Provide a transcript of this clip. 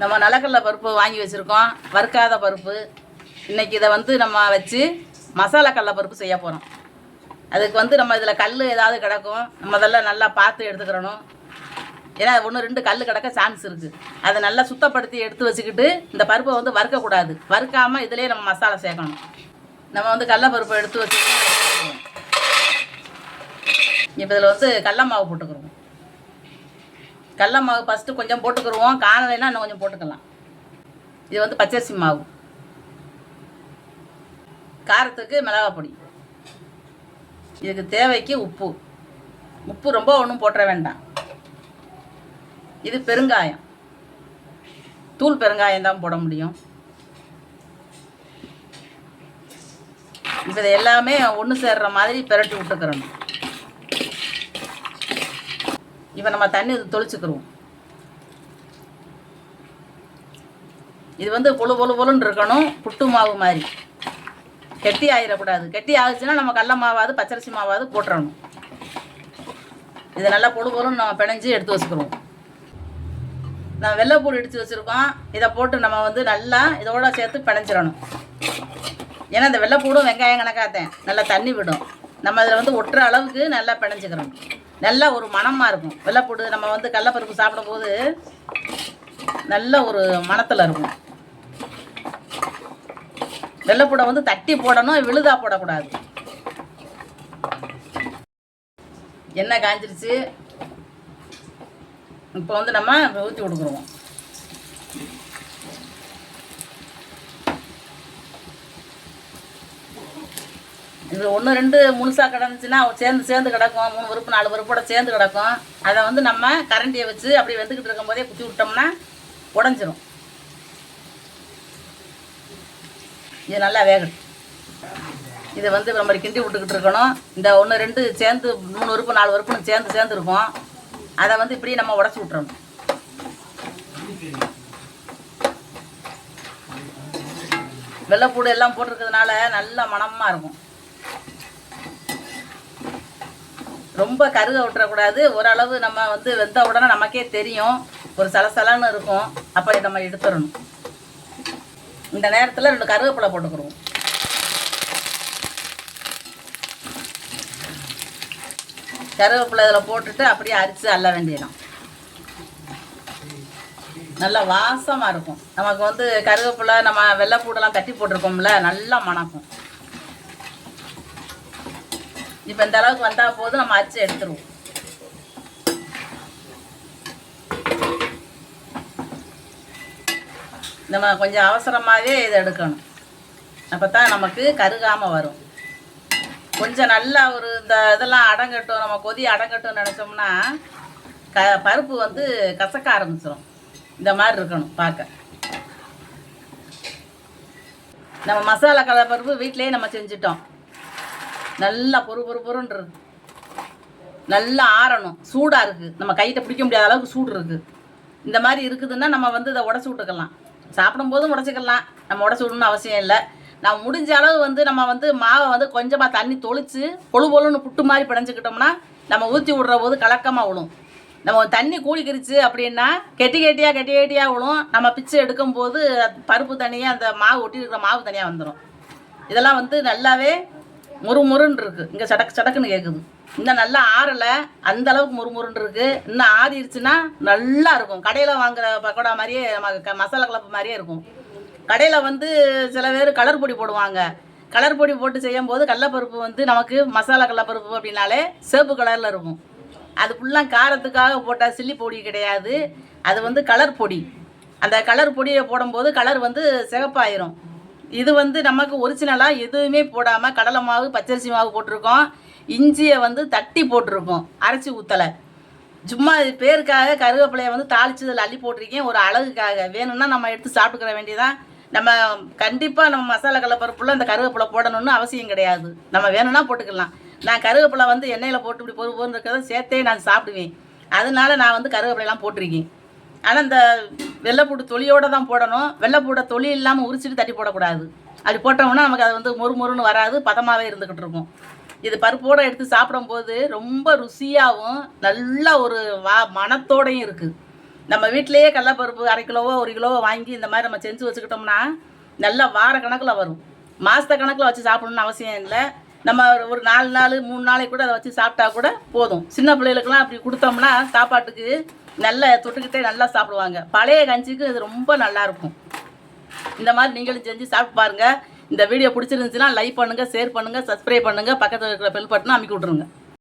நம்ம நிலக்கடலை பருப்பு வாங்கி வச்சுருக்கோம். வறுக்காத பருப்பு. இன்றைக்கி இதை வந்து நம்ம வச்சு மசாலா கடல பருப்பு செய்ய போகிறோம் அதுக்கு வந்து நம்ம இதில் கல் ஏதாவது கிடக்கும். நம்ம அதெல்லாம் நல்லா பார்த்து எடுத்துக்கிறணும். ஏன்னா ஒன்று ரெண்டு கல் கிடக்க சான்ஸ் இருக்குது அதை நல்லா சுத்தப்படுத்தி எடுத்து வச்சுக்கிட்டு இந்த பருப்பை வந்து வறுக்கக்கூடாது. வறுக்காமல் இதிலே நம்ம மசாலா சேர்க்கணும். நம்ம வந்து கடல பருப்பை எடுத்து வச்சுக்கிட்டு இப்போ இதில் வந்து கடல மாவு போட்டுக்கிறோம். கடல மாவு ஃபஸ்ட்டு கொஞ்சம் போட்டுக்கிருவோம். காணலைன்னா இன்னும் கொஞ்சம் போட்டுக்கலாம். இது வந்து பச்சரிசி மாவு. காரத்துக்கு மிளகாய் பொடி. இதுக்கு தேவைக்கு உப்பு. உப்பு ரொம்ப ஒன்றும் போட்டுற வேண்டாம். இது பெருங்காயம். தூள் பெருங்காயம் தான் போட முடியும். இப்போ இதை எல்லாமே ஒன்று சேர்ற மாதிரி பிரட்டி விட்டுக்கிறணும். இப்போ நம்ம தண்ணி தொளிச்சுக்கிறோம் இது வந்து பொழு பொழு பொழுன்னு இருக்கணும் புட்டு மாவு மாதிரி. கெட்டி ஆயிடக்கூடாது கெட்டி ஆகுச்சுன்னா நம்ம கடல மாவாவது பச்சரிசி மாவாவது போட்டுறணும். இது நல்லா பொழு பொழுன்னு நம்ம பிணைஞ்சு எடுத்து வச்சுக்கிறோம் நம்ம வெள்ளைப்பூடு இடித்து வச்சுருக்கோம். இதை போட்டு நம்ம வந்து நல்லா இதோட சேர்த்து பிணைஞ்சிடணும். ஏன்னா இந்த வெள்ளைப்பூடும் வெங்காயம் கணக்காத்தேன். நல்லா தண்ணி விடும். நம்ம இதில் வந்து ஒட்டுற அளவுக்கு நல்லா பிணைஞ்சிக்கிறோம் நல்ல ஒரு மனமாக இருக்கும். வெள்ளைப்பூடு நம்ம வந்து கடலப்பருப்பு சாப்பிடும்போது நல்ல ஒரு மனத்தில் இருக்கும். வெள்ளைப்பூடை வந்து தட்டி போடணும் விழுதாக போடக்கூடாது. எண்ணெய் காஞ்சிருச்சு. இப்போ வந்து நம்ம ஊற்றி கொடுக்குறோம் இது ஒன்று ரெண்டு முழுசாக கிடந்துச்சுன்னா சேர்ந்து சேர்ந்து கிடக்கும். மூணு பருப்பு நாலு பருப்போட சேர்ந்து கிடக்கும். அதை வந்து நம்ம கரண்டியை வச்சு அப்படி வெந்துக்கிட்டு இருக்கும்போதே குத்தி விட்டோம்னா உடஞ்சிரும். இது நல்லா வேகணும் இதை வந்து நம்ம கிண்டி விட்டுக்கிட்டு இருக்கணும். இந்த ஒன்று ரெண்டு சேர்ந்து மூணு உறுப்பு நாலு உறுப்புன்னு சேர்ந்து சேர்ந்து இருக்கும். அதை வந்து இப்படி நம்ம உடச்சி விட்டுறணும். வெள்ளைப்பூடு எல்லாம் போட்டிருக்கிறதுனால நல்ல மணமாக இருக்கும். ரொம்ப கருக விட்டுறக்கூடாது. ஓரளவு நம்ம வந்து வெந்த உடனே நமக்கே தெரியும். ஒரு சலசலன்னு இருக்கும். அப்போ நம்ம எடுத்துடணும். இந்த நேரத்தில் ரெண்டு கருவேப்பிலை போட்டுக்கிறோம் கருவேப்பிலை இதில் போட்டுட்டு அப்படியே அரிச்சு அள்ள வேண்டியதான் நல்லா வாசமாக இருக்கும். நமக்கு வந்து கருவேப்பிலை நம்ம வெள்ளைப்பூடெல்லாம் கட்டி போட்டிருக்கோம்ல நல்லா மணக்கும். இப்போ இந்த அளவுக்கு வந்தால் போதும் நம்ம அச்சு எடுத்துருவோம். நம்ம கொஞ்சம் அவசரமாகவே இதை எடுக்கணும். அப்போ தான் நமக்கு கருகாமல் வரும். கொஞ்சம் நல்லா ஒரு இந்த இதெல்லாம் அடங்கட்டும் நம்ம கொதி அடங்கட்டும் நினச்சோம்னா க பருப்பு வந்து கசக்க ஆரம்பிச்சிடும் இந்த மாதிரி இருக்கணும் பார்க்க. நம்ம மசாலா கடலை பருப்பு வீட்டிலேயே நம்ம செஞ்சிட்டோம். நல்லா பொறு பொறு பொறுன்றது. நல்லா ஆறணும். சூடாக இருக்குது நம்ம கையிட்ட பிடிக்க முடியாத அளவுக்கு சூடு இருக்குது இந்த மாதிரி இருக்குதுன்னா நம்ம வந்து இதை உடச்சி விட்டுக்கலாம். சாப்பிடும்போதும் உடச்சிக்கலாம். நம்ம உடச்சி விடணும்னு அவசியம் இல்லை. நம்ம முடிஞ்ச அளவு வந்து நம்ம வந்து மாவை வந்து கொஞ்சமாக தண்ணி தொளிச்சு பொழு பொழுன்னு புட்டு மாதிரி பிணைஞ்சிக்கிட்டோம்னா நம்ம ஊற்றி விடுற போது கலக்கமாக விழும். நம்ம தண்ணி கூலிக்கிருச்சு அப்படின்னா கெட்டி கெட்டியாக கெட்டி கெட்டியாக விழும். நம்ம பிச்சு எடுக்கும்போது பருப்பு தனியாக அந்த மாவு ஒட்டி இருக்கிற மாவு தனியாக வந்துடும் இதெல்லாம் வந்து நல்லாவே முறுமுறுன்னு இருக்குது இங்கே சடக்கு சடக்குன்னு கேட்குது இன்னும் நல்லா ஆறலை அந்த அளவுக்கு முறுமுறுன்னு இருக்குது இன்னும் ஆறிடுச்சுன்னா நல்லா இருக்கும். கடையில் வாங்குற பக்கோடா மாதிரியே நம்ம க- மசாலா கலப்பு மாதிரியே இருக்கும். கடையில் வந்து சில பேர் கலர் பொடி போடுவாங்க. கலர் பொடி போட்டு செய்யும்போது கடலப்பருப்பு வந்து நமக்கு மசாலா கடலப்பருப்பு அப்படின்னாலே சிவப்பு கலரில் இருக்கும். அது ஃபுல்லாக காரத்துக்காக போட்டால் சில்லி பொடி கிடையாது. அது வந்து கலர் பொடி. அந்த கலர் பொடியை போடும்போது கலர் வந்து சிகப்பாயிரும். இது வந்து நமக்கு ஒரிஜினலாக எதுவுமே போடாமல் கடலை மாவு பச்சரிசி மாவு போட்டிருக்கோம். இஞ்சியை வந்து தட்டி போட்டிருக்கோம் அரைச்சி ஊற்றலை சும்மா பேருக்காக கருவேப்பிலையை வந்து தாளிச்சதில் அள்ளி போட்டிருக்கேன். ஒரு அழகுக்காக. வேணும்னா நம்ம எடுத்து சாப்பிட்டுக்கிற வேண்டியதான் நம்ம கண்டிப்பாக நம்ம மசாலா கடலப்பருப்புல இந்த கருவேப்பிலை போடணும்னு அவசியம் கிடையாது. நம்ம வேணும்னா போட்டுக்கலாம். நான் கருவேப்பிலை வந்து எண்ணெயில் போட்டு இப்படி பொறு பொருன்னு இருக்கிறத சேர்த்தே நான் சாப்பிடுவேன். அதனால நான் வந்து கருவேப்பிலையெல்லாம் போட்டிருக்கேன். ஆனால் இந்த வெள்ளைப்பூடு தொலியோடு தான் போடணும். வெள்ளைப்பூடை தொலி இல்லாமல் உரிச்சிட்டு தட்டி போடக்கூடாது. அப்படி போட்டோம்னா நமக்கு அது வந்து மொறு மொறுன்னு வராது. பதமாகவே இருந்துக்கிட்டு இருக்கும். இது பருப்போடு எடுத்து சாப்பிடும்போது ரொம்ப ருசியாகவும் நல்ல ஒரு வா மனத்தோடையும் இருக்குது நம்ம வீட்டிலேயே கடலப்பருப்பு அரை கிலோவோ ஒரு கிலோவோ வாங்கி இந்த மாதிரி நம்ம செஞ்சு வச்சுக்கிட்டோம்னா நல்லா வார கணக்கில் வரும். மாத கணக்கில் வச்சு சாப்பிடணும்னு அவசியம் இல்லை. நம்ம ஒரு- ஒரு நாலு நாள் மூணு நாளைக்கு கூட அதை வச்சு சாப்பிட்டா கூட போதும். சின்ன பிள்ளைகளுக்கெல்லாம் அப்படி கொடுத்தோம்னா சாப்பாட்டுக்கு நல்ல தொட்டுக்கிட்டே நல்லா சாப்பிடுவாங்க. பழைய கஞ்சிக்கு இது ரொம்ப நல்லா இருக்கும். இந்த மாதிரி நீங்களும் செஞ்சு சாப்பிட்டு பாருங்க. இந்த வீடியோ பிடிச்சிருந்துச்சுன்னா லைக் பண்ணுங்க ஷேர் பண்ணுங்க சப்ஸ்கிரைப் பண்ணுங்க. பக்கத்தில் இருக்கிற பெல் பட்டனை அமைக்கி விட்ருங்க